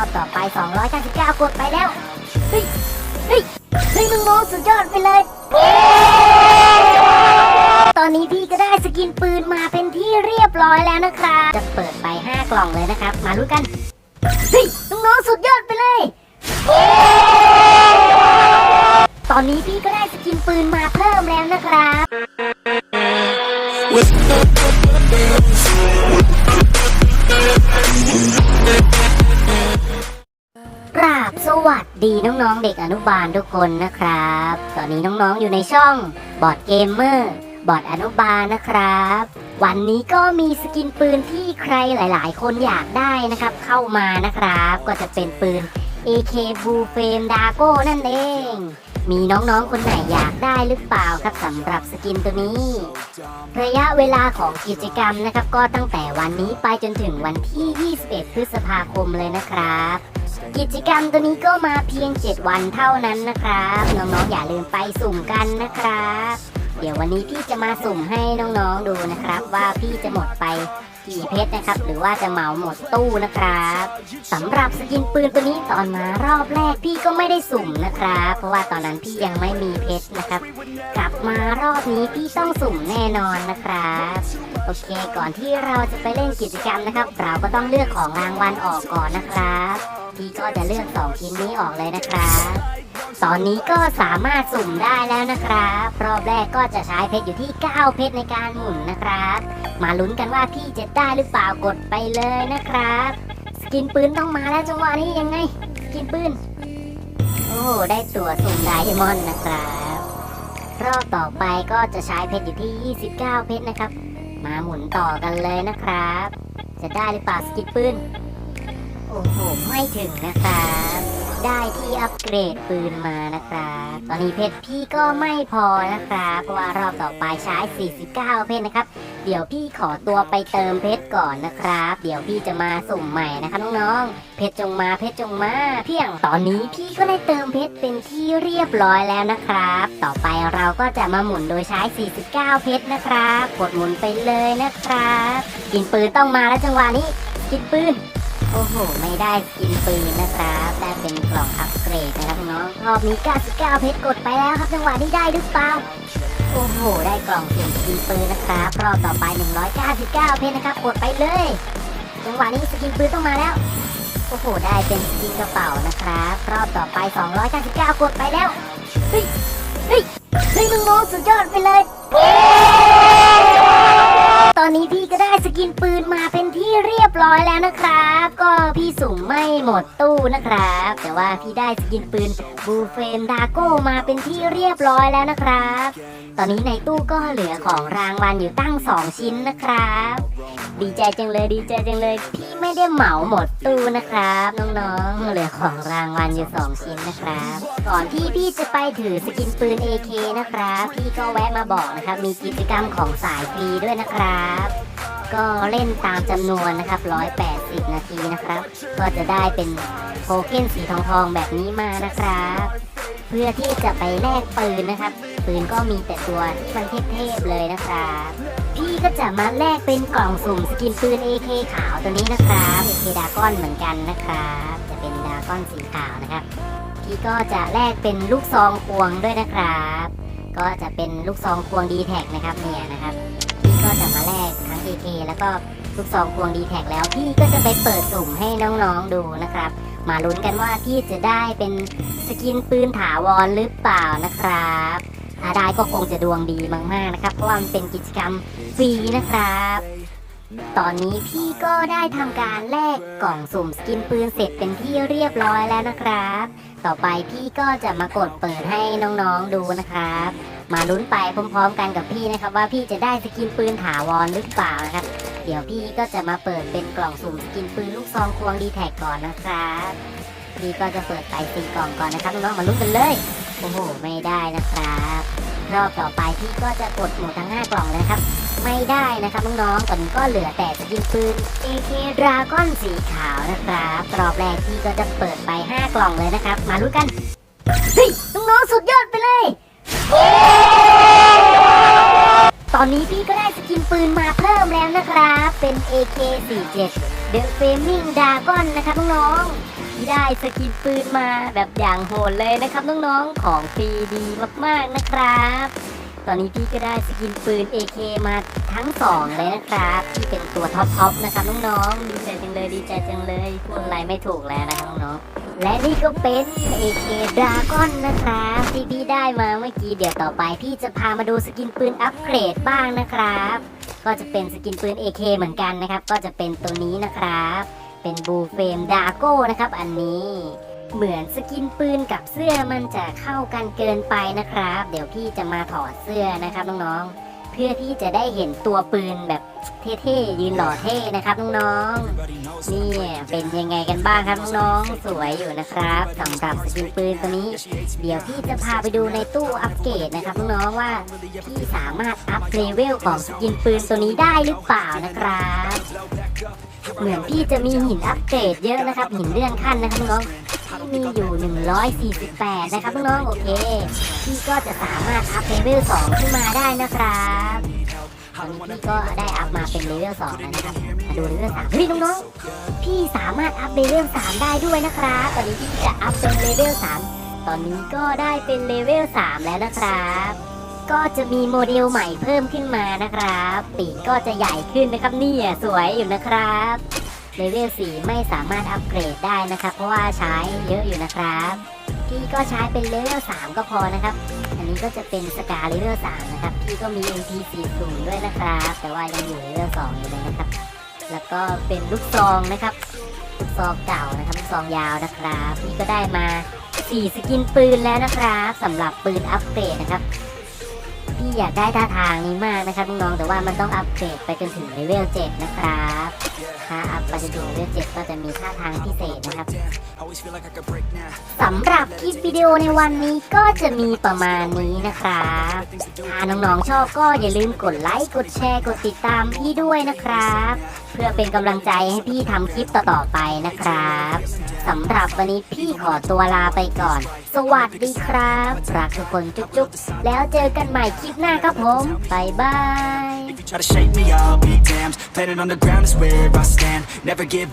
อบต่อไป 299 กดไปแล้ว เฮ้ย เฮ้ย เฮ้ยน้องๆสุดยอดไปเลย ตอนนี้พี่ก็ได้สกินปืนมาเป็นที่เรียบร้อยแล้วนะครับ จะเปิดไป 5 กล่องเลยนะครับ มาลุ้นกัน เฮ้ยน้องๆสุดยอดไปเลย ตอนนี้พี่ก็ได้สกินปืนมาเพิ่มแล้วนะครับ ดีน้องๆเด็กอนุบาลทุกคนนะครับ ตอนนี้น้องๆอยู่ในช่องบอร์ดเกมเมอร์บอร์ดอนุบาลนะครับ วันนี้ก็มีสกินปืนที่ใครหลายๆ คนอยากได้นะครับ เข้ามานะครับ ก็จะเป็นปืน AK Blue Flame Dago นั่นเอง มีน้องๆคนไหนอยากได้หรือเปล่าครับสำหรับสกินตัวนี้ ระยะเวลาของกิจกรรมนะครับ ก็ตั้งแต่วันนี้ไปจนถึงวันที่ 21 พฤษภาคมเลยนะครับ กิจกรรมตัวนี้ก็มาเพียง 7 วันเท่านั้นนะครับ น้องๆอย่าลืมไปสุ่มกันนะครับ เดี๋ยววันนี้พี่จะมาสุ่มให้น้องๆดูนะครับ ว่าพี่จะหมดไปกี่เพชรนะครับ หรือว่าจะเหมาหมดตู้นะครับสำหรับสกินปืนตัวนี้ตอนมารอบแรกพี่ก็ไม่ได้สุ่มนะครับ เพราะว่าตอนนั้นพี่ยังไม่มีเพชรนะครับ กลับมารอบนี้พี่ต้องสุ่มแน่นอนนะครับโอเค ก่อนที่เราจะไปเล่นกิจกรรมนะครับ เราก็ต้องเลือกของรางวัลออกก่อนนะครับ พี่ก็จะเลือกสองชิ้นนี้ออกเลยนะครับ ตอนนี้ก็สามารถสุ่มได้แล้วนะครับ รอบแรกก็จะใช้เพชรอยู่ที่ 9 เพชรในการหมุนนะครับ มาลุ้นกันว่าพี่จะได้หรือเปล่ากดไปเลยนะครับ สกินปืนต้องมาแล้วจังหวะนี้ยังไงสกินปืน โอ้ได้ตัวสุ่มไดมอนด์นะครับ รอบต่อไปก็จะใช้เพชรอยู่ที่ 29 เพชรนะครับ มาหมุนต่อกันเลยนะครับ จะได้หรือเปล่าสกินปืน โอ้โห ไม่ถึงนะครับ ได้ที่อัปเกรดปืนมานะครับ ตอนนี้เพชรพี่ก็ไม่พอนะครับ เพราะว่ารอบต่อไปใช้ 49 เพชรนะครับ เดี๋ยวพี่ขอตัวไปเติมเพชรก่อนนะครับ เดี๋ยวพี่จะมาสุ่มใหม่นะครับน้องๆ เพชรจงมา เพชรจงมา เพียง ตอนนี้พี่ก็ได้เติมเพชรเป็นที่เรียบร้อยแล้วนะครับ ต่อไปเราก็จะมาหมุนโดยใช้ 49 เพชรนะครับ กดหมุนไปเลยนะครับ กินปืนต้องมาแล้วจังหวะนี้ กินปืน โอ้โห ไม่ได้สกินปืนนะครับได้เป็นกล่องอัปเกรดนะครับน้องรอบนี้ 99 เพชรกดไปแล้วครับจังหวะนี้ได้หรือเปล่าโอ้โห ได้กล่องสุ่มกินปืนนะครับรอบต่อไป 199 เพชรนะครับกดไปเลย จังหวะนี้สกินปืนต้องมาแล้วโอ้โห ได้เป็นสกินกระเป๋านะครับ รอบต่อไป 299 กดไปแล้ว เฮ้ย เฮ้ย เฮ้ยน้องสุดยอดไปเลย ตอนนี้พี่ก็ได้สกินปืนมาเป็นที่เรียบร้อยแล้วนะครับ ก็พี่สุ่มไม่หมดตู้นะครับ แต่ว่าพี่ได้สกินปืนบูเฟมดาโก้มาเป็นที่เรียบร้อยแล้วนะครับ ตอนนี้ในตู้ก็เหลือของรางวัลอยู่ตั้ง 2 ชิ้นนะครับ ดีใจจังเลยดีใจจังเลย พี่ไม่ได้เหมาหมดตู้นะครับน้องๆเหลือของรางวัลอยู่ 2 ชิ้นนะครับ ก่อนที่พี่จะไปถือสกินปืน AK นะครับ พี่ก็แวะมาบอกนะครับมีกิจกรรมของสายฟรีด้วยนะครับก็เล่นตามจำนวนนะครับ 180 นาทีนะครับ ก็จะได้เป็นโทเค็นสีทองทองแบบนี้มานะครับ เพื่อที่จะไปแลกปืนนะครับ ปืนก็มีแต่ตัวที่มันเทพๆเลยนะครับ พี่ก็จะมาแลกเป็นกล่องสุ่มสกินปืน AK ขาวตัวนี้นะครับ AK ดากอนเหมือนกันนะครับ จะเป็นดากอนสีขาวนะครับ พี่ก็จะแลกเป็นลูกซองควงด้วยนะครับก็จะเป็นลูกซองควง d t แท็กนะครับเนี่ยนะครับ ก็จะมาแลกทั้ง AK แล้วก็ลูกซองควง d t แท็แล้วพี่ก็จะไปเปิดสุ่มให้น้องๆดูนะครับ มาลุ้นกันว่าพี่จะได้เป็นสกินปืนถาวรหรือเปล่านะครับถ้าได้ก็คงจะดวงดีมากๆนะครับ เพราะว่ามันเป็นกิจกรรมฟรีนะครับ ตอนนี้พี่ก็ได้ทำการแลกกล่องสุ่มสกินปืนเสร็จเป็นที่เรียบร้อยแล้วนะครับ ต่อไปพี่ก็จะมากดเปิดให้น้องๆดูนะครับ มาลุ้นไปพร้อมๆกันกับพี่นะครับ ว่าพี่จะได้สกินปืนถาวรหรือเปล่านะครับ เดี๋ยวพี่ก็จะมาเปิดเป็นกล่องสุ่มสกินปืนลูกซองควงดีแท็กก่อนนะครับพี่ก็จะเปิดไปสี่กล่องก่อนนะครับน้องๆมาลุ้นกันเลยโอ้โหไม่ได้นะครับรอบต่อไปพี่ก็จะกดหมดทั้ง5กล่องเลยนะครับ ไม่ได้นะครับน้องๆตอนนี้ก็เหลือแต่สกินปืน AK Dragon สีขาวนะครับรอบแรกพี่ก็จะเปิดไป 5 กล่องเลยนะครับ มาลุ้นกันเฮ้ยน้องๆสุดยอดไปเลย ตอนนี้พี่ก็ได้สกินปืนมาเพิ่มแล้วนะครับ เป็น AK47 The Flaming Dragon นะครับน้องๆพี่ได้สกินปืนมาแบบอย่างโหดเลยนะครับน้องๆ ของฟรีดีมากๆนะครับ ตอนนี้พี่ก็ได้สกินปืน AK มาทั้งสองเลยนะครับ ที่เป็นตัวท็อปท็อปนะครับน้องๆ ดีใจจังเลยดีใจจังเลยพูดอะไรไม่ถูกแล้วนะครับน้องๆ และนี่ก็เป็น AK Dragon นะครับที่พี่ได้มาเมื่อกี้เดี๋ยวต่อไป พี่จะพามาดูสกินปืนอัปเกรดบ้างนะครับ ก็จะเป็นสกินปืน AK เหมือนกันนะครับ ก็จะเป็นตัวนี้นะครับ เป็นบูเฟมดาโก้นะครับ อันนี้ เหมือนสกินปืนกับเสื้อมันจะเข้ากันเกินไปนะครับ เดี๋ยวพี่จะมาถอดเสื้อนะครับน้องๆ เพื่อที่จะได้เห็นตัวปืนแบบเท่ๆยืนหล่อเท่นะครับน้องๆนี่เป็นยังไงกันบ้างครับน้องๆสวยอยู่นะครับสำหรับสกินปืนตัวนี้ เดี๋ยวพี่จะพาไปดูในตู้อัปเกรดนะครับน้องๆว่าพี่สามารถอัพเลเวลของสกินปืนตัวนี้ได้หรือเปล่านะครับ เหมือนพี่จะมีหินอัปเกรดเยอะนะครับหินเลื่อนขั้นนะครับน้อง ที่มีอยู่ 148 นะครับน้องๆโอเค พี่ก็จะสามารถอัพเลเวล2ขึ้นมาได้นะครับตอนนี้พี่ก็ได้อัพมาเป็นเลเวล2แล้วนะครับมาดูเลเวล3เฮ้ยน้องๆ พี่สามารถอัพเลเวล3ได้ด้วยนะครับ ตอนนี้พี่จะอัพเป็นเลเวล3ตอนนี้ก็ได้เป็นเลเวล3แล้วนะครับก็จะมีโมเดลใหม่เพิ่มขึ้นมานะครับ ปีกก็จะใหญ่ขึ้นนะครับนี่สวยอยู่นะครับ เลเวล4ไม่สามารถอัปเกรดได้นะครับ เพราะว่าใช้เยอะอยู่นะครับพี่ก็ใช้เป็นเลเวล3ก็พอนะครับ อันนี้ก็จะเป็นสกาเลเวล3นะครับพี่ก็มี MP40 ด้วยนะครับ แต่ว่ายังอยู่เลเวล2อยู่เลยนะครับ แล้วก็เป็นลูกซองนะครับลูกซองเก่านะครับลูกซองยาวนะครับ พี่ก็ได้มา4สกินปืนแล้วนะครับสำหรับปืนอัปเกรดนะครับ พี่อยากได้ท่าทางนี้มากนะครับน้องๆแต่ว่ามันต้องอัปเกรดไปจนถึงเลเวล7นะครับถ้าอัพไปจนถึงเลเวล7ก็จะมีท่าทางพิเศษนะครับสำหรับคลิปวิดีโอในวันนี้ก็จะมีประมาณนี้นะครับถ้าน้องๆชอบก็อย่าลืมกดไลค์กดแชร์กดติดตามพี่ด้วยนะครับ เพื่อเป็นกำลังใจให้พี่ทำคลิปต่อๆไปนะครับ สำหรับวันนี้พี่ขอตัวลาไปก่อน สวัสดีครับรักทุกคนจุ๊บๆ แล้วเจอกันใหม่คลิปหน้าครับผมบ๊ายบาย If you try to shake me, I'll be damned. Planet on the ground is where I stand. Never give